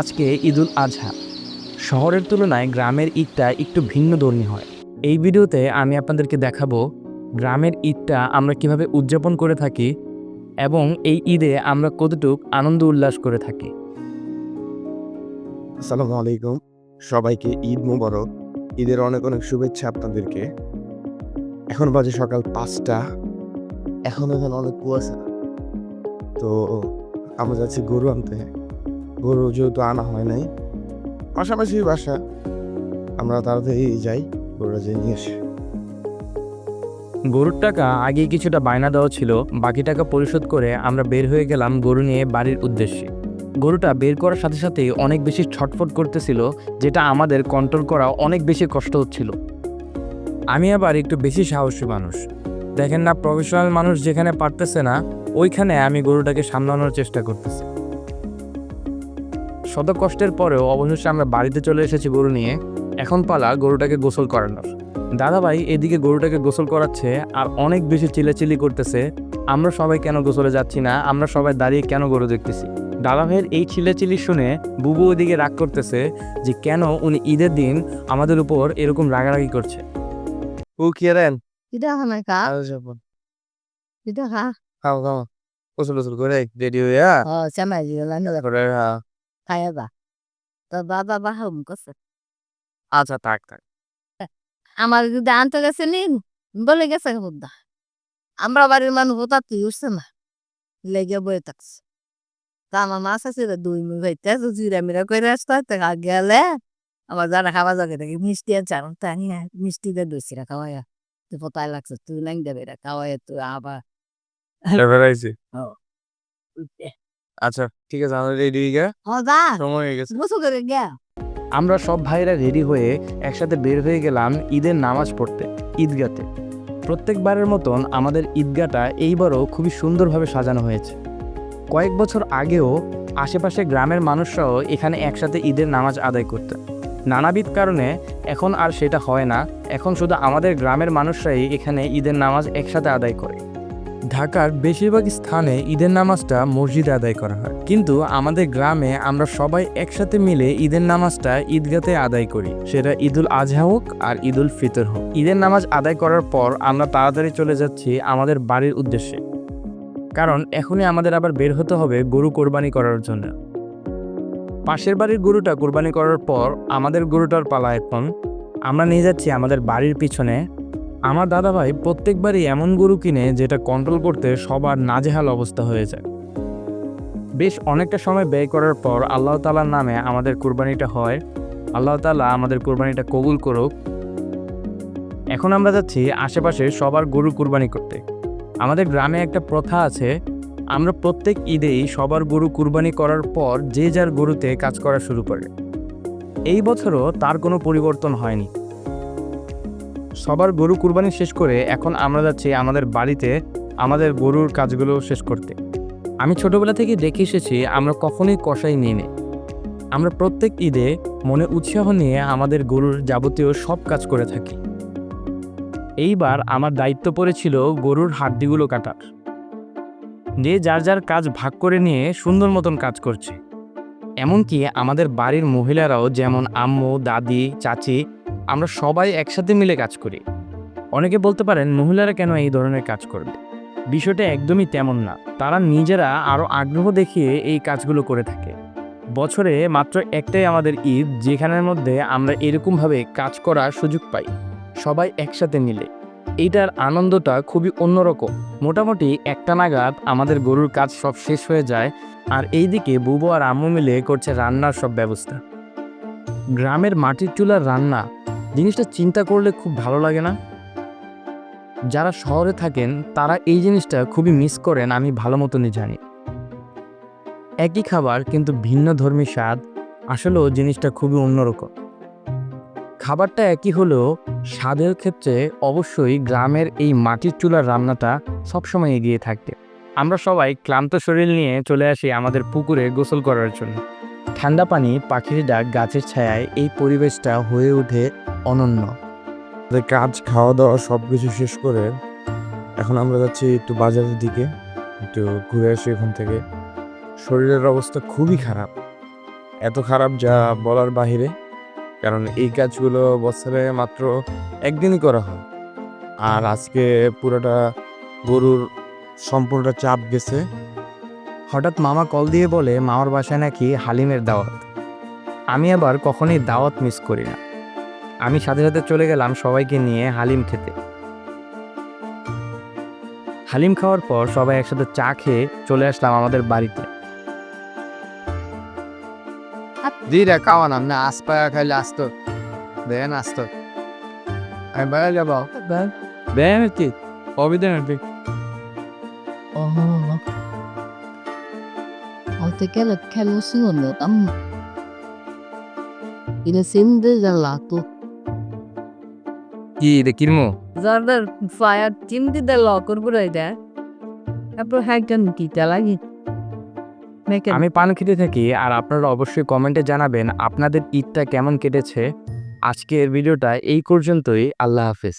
আজকে ঈদুল আজহা। শহরের তুলনায় গ্রামের ঈদটা একটু ভিন্ন ধর্মী হয়। এই ভিডিওতে আমি আপনাদেরকে দেখাবো গ্রামের ঈদটা আমরা কীভাবে উদযাপন করে থাকি এবং এই ঈদে আমরা কতটুক আনন্দ উল্লাস করে থাকি। আসসালামু আলাইকুম। সবাইকে ঈদ মোবারক। ঈদের অনেক অনেক শুভেচ্ছা আপনাদেরকে। এখন বাজে সকাল পাঁচটা। এখন এখানে অনেক কুয়াশা। তো আমরা যাচ্ছি গরু আনতে। গরু যেহেতু আনা হয় নাই, পাশাপাশি বাসা, আমরা তাড়াতাড়ি যাই, গরুটা যে নিয়ে এসে গরুর টাকা আগে কিছুটা বায়না দেওয়া ছিল, বাকি টাকা পরিশোধ করে আমরা বের হয়ে গেলাম গরু নিয়ে বাড়ির উদ্দেশ্যে। গরুটা বের করার সাথে সাথেই অনেক বেশি ছটফট করতেছিল, যেটা আমাদের কন্ট্রোল করা অনেক বেশি কষ্ট হচ্ছিল। আমি আবার একটু বেশি সাহসী মানুষ। দেখেন না প্রফেশনাল মানুষ যেখানে পারতেছে না, ওইখানে আমি গরুটাকে সামলানোর চেষ্টা করতেছি। শত কষ্টের পরেও অবশেষে আমরা বাড়িতে চলে এসেছি গরু নিয়ে। এখন পালা গরুটাকে গোসল করানোর। দাদাভাই এদিকে গরুটাকে গোসল করাচ্ছে আর অনেক বেশি চিল্লাচিল্লি করতেছে আমরা সবাই কেন গোসলে যাচ্ছি না? আমরা সবাই দাঁড়িয়ে কেন গরু দেখতেছি? দাদাভাইয়ের এই চিল্লাচিল্লি শুনে বুবু ওদিকে রাগ করতেছে যে কেন উনি ঈদের দিন আমাদের উপর এরকম রাগারাগি করছে। ও কি রেন গোসল গোসল করে রেডি হইয়া। Oh, kayak apa. তো বাবা বাহম করছে আচ্ছা থাক থাক আমার যদি আনতে গেছে নিন বলে গেছে হুদা আমরা বাড়ির মানুষ হতা তুই উঠছে না লেগে বয়ে থাকছে তা আমার মাছ আছে দুই মিনিট হইতে জিরা মিরা করে আসতে হইতে গেলে আমার যারা খাওয়া যাবে দেখি মিষ্টি আর তাই মিষ্টি দিয়ে দইছি রা খাওয়াইয়া তুই পোতায় লাগছে তুই লাইন দেবে রা খাওয়াইয়া তুই আবার আচ্ছা ঠিক আছে আমরা রেডি হয়ে গিয়া সময় হয়ে গেছে। গোসল করে গিয়া। আমরা সব ভাইরা রেডি হয়ে একসাথে বের হয়ে গেলাম ঈদের নামাজ পড়তে ঈদগাতে। প্রত্যেকবারের মতন আমাদের ঈদগাটা এইবারও খুবই সুন্দরভাবে সাজানো হয়েছে। কয়েক বছর আগেও আশেপাশে গ্রামের মানুষরাও এখানে একসাথে ঈদের নামাজ আদায় করতেন। নানাবিধ কারণে এখন আর সেটা হয় না এখন শুধু আমাদের গ্রামের মানুষরাই এখানে ঈদের নামাজ একসাথে আদায় করে। ঢাকার বেশিরভাগ স্থানে ঈদের নামাজটা মসজিদে আদায় করা হয়। কিন্তু আমাদের গ্রামে আমরা সবাই একসাথে মিলে ঈদের নামাজটা ঈদগাতে আদায় করি। সেটা ঈদুল আজহা হোক আর ঈদুল ফিতর হোক। ঈদের নামাজ আদায় করার পর আমরা তাড়াতাড়ি চলে যাচ্ছি আমাদের বাড়ির উদ্দেশ্যে। কারণ এখনই আমাদের আবার বের হতে হবে গরু কোরবানি করার জন্য। পাশের বাড়ির গরুটা কোরবানি করার পর আমাদের গরুটার পালা এখন। আমরা নিয়ে যাচ্ছি আমাদের বাড়ির পিছনে আমার দাদাভাই প্রত্যেকবারই এমন গরু কিনে যেটা কন্ট্রোল করতে সবার নাজেহাল অবস্থা হয়ে যায়। বেশ অনেকটা সময় ব্যয় করার পর আল্লাহ তালার নামে আমাদের কোরবানিটা হয়। আল্লাহ তালা আমাদের কোরবানিটা কবুল করুক। এখন আমরা যাচ্ছি আশেপাশে সবার গরু কুরবানি করতে। আমাদের গ্রামে একটা প্রথা আছে, আমরা প্রত্যেক ঈদেই সবার গরু কুরবানি করার পর যে যার গরুতে কাজ করা শুরু করে। এই বছরও তার কোনো পরিবর্তন হয়নি। সবার গরু কুরবানি শেষ করে এখন আমরা যাচ্ছি আমাদের বাড়িতে আমাদের গরুর কাজগুলো শেষ করতে। আমি ছোটবেলা থেকে দেখে এসেছি আমরা কখনোই কষাই নিয়ে নেই আমরা প্রত্যেক ঈদে মনে উৎসাহ নিয়ে আমাদের গরুর যাবতীয় সব কাজ করে থাকি। এইবার আমার দায়িত্ব পড়েছিল গরুর হাড্ডিগুলো কাটার। যে যার যার কাজ ভাগ করে নিয়ে সুন্দর মতন কাজ করছে। এমনকি আমাদের বাড়ির মহিলারাও যেমন আম্মু, দাদি, চাচি আমরা সবাই একসাথে মিলে কাজ করি। অনেকে বলতে পারেন, মহিলারা কেন এই ধরনের কাজ করবে? বিষয়টা একদমই তেমন না। তারা নিজেরা আরও আগ্রহ দেখিয়ে এই কাজগুলো করে থাকে। বছরে মাত্র একটাই আমাদের ঈদ, যেখানের মধ্যে আমরা এরকমভাবে কাজ করার সুযোগ পাই। সবাই একসাথে মিলে। এইটার আনন্দটা খুবই অন্যরকম। মোটামুটি একটা নাগাদ আমাদের গরুর কাজ সব শেষ হয়ে যায় আর এইদিকে বুবু আর আম্মু মিলে করছে রান্নার সব ব্যবস্থা। গ্রামের মাটির চুলার রান্না জিনিসটা চিন্তা করলে খুব ভালো লাগে না? যারা শহরে থাকেন, তারা এই জিনিসটা খুবই মিস করেন, আমি ভালো মতনই জানি। একই খাবার, কিন্তু ভিন্ন ধর্মী স্বাদ, আসলেও জিনিসটা খুবই অন্যরকম। খাবারটা একই হলেও, স্বাদের ক্ষেত্রে অবশ্যই গ্রামের এই মাটির চুলার রান্নাটা সবসময় এগিয়ে থাকবে আমরা সবাই ক্লান্ত শরীর নিয়ে চলে আসি আমাদের পুকুরে গোসল করার জন্য। ঠান্ডা পানি পাখির ডাক গাছের ছায়ায় এই পরিবেশটা হয়ে ওঠে অনন্য। কাজ খাওয়া দাওয়া সব কিছু শেষ করে এখন আমরা যাচ্ছি একটু বাজারের দিকে, একটু ঘুরে আসি এখান থেকে। শরীরের অবস্থা খুবই খারাপ। এত খারাপ যা বলার বাহিরে, কারণ এই কাজগুলো বছরে মাত্র একদিনই করা হয়। আর আজকে পুরোটা গরুর সম্পূর্ণটা চাপ গেছে। হঠাৎ মামা কল দিয়ে বলে, মামার বাসায় নাকি হালিমের দাওয়াত। আমি আবার কখনোই দাওয়াত মিস করি না। আমি সাথে সাথে চলে গেলাম সবাইকে নিয়ে হালিম খেতে। হালিম খাওয়ার পর সবাই একসাথে চা খেয়ে চলে আসলাম আমাদের বাড়িতে। দিরা খাওয়ান না আসপা খাইলে আসতো। দেন আসতো। আমি বাইরে যাব। দেন। কি অবিদেন আর কি? Oh. Alte kelle kelle suono am. Ina sinde galato. কি রে কিরমো? Zardar fire team di de locker রে da. তারপর হ্যাকজন কিটা লাগে। আমি পান খেতে থাকি আর আপনারা অবশ্যই কমেন্টে জানাবেন আপনাদের ঈদটা কেমন কেটেছে। আজকের ভিডিওটা এই পর্যন্তই আল্লাহ হাফেজ।